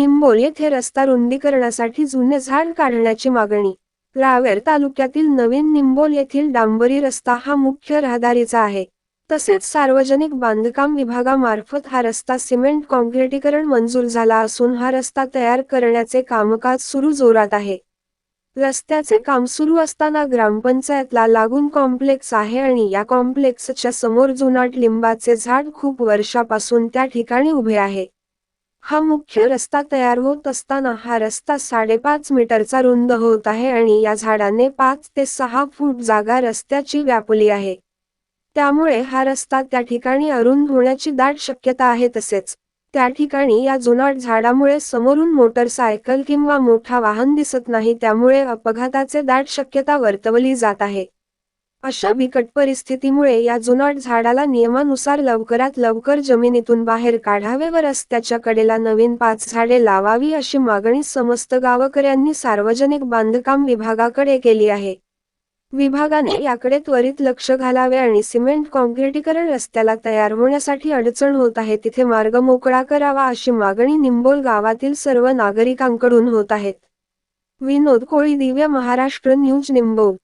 निंबोल येथे रस्ता रुंदीकरणासाठी जुने झाड काढण्याची मागणी. रावेर तालुक्यातील नवीन निंबोल येथील डांबरी रस्ता हा मुख्य रहदारीचा आहे. तसेच सार्वजनिक बांधकाम विभागामार्फत हा रस्ता सिमेंट कॉन्क्रिटीकरण मंजूर झाला असून हा रस्ता तयार करण्याचे कामकाज सुरू जोरात आहे. रस्त्याचे काम सुरू असताना ग्रामपंचायतला लागून कॉम्प्लेक्स आहे आणि या कॉम्प्लेक्सच्या समोर जुनाट लिंबाचे झाड खूप वर्षापासून त्या ठिकाणी उभे आहे. हा मुख्य रस्ता तयार होत असताना हा रस्ता साडेपाच मीटरचा रुंद होत आहे आणि या झाडाने पाच ते सहा फूट जागा रस्त्याची व्यापली आहे. त्यामुळे हा रस्ता त्या ठिकाणी अरुंद होण्याची दाट शक्यता आहे तसेच त्या ठिकाणी या जुनाट झाडामुळे समोरून मोटरसायकल किंवा मोठा वाहन दिसत नाही त्यामुळे अपघाताचे दाट शक्यता वर्तवली जात आहे. अशा बिकट परिस्थितीमुळे या जुनाट झाडाला नियमानुसार लवकरात लवकर जमिनीतून बाहेर काढावे व रस्त्याच्या कडेला नवीन पाच झाडे लावावी अशी मागणी समस्त गावकऱ्यांनी सार्वजनिक बांधकाम विभागाकडे केली आहे. विभागाने याकडे त्वरित लक्ष घालावे आणि सिमेंट कॉन्क्रिटीकरण रस्त्याला तयार होण्यासाठी अडचण होत आहे तिथे मार्ग मोकळा करावा अशी मागणी निंबोल गावातील सर्व नागरिकांकडून होत आहेत विनोद कोळी दिव्य महाराष्ट्र न्यूज निंबोल.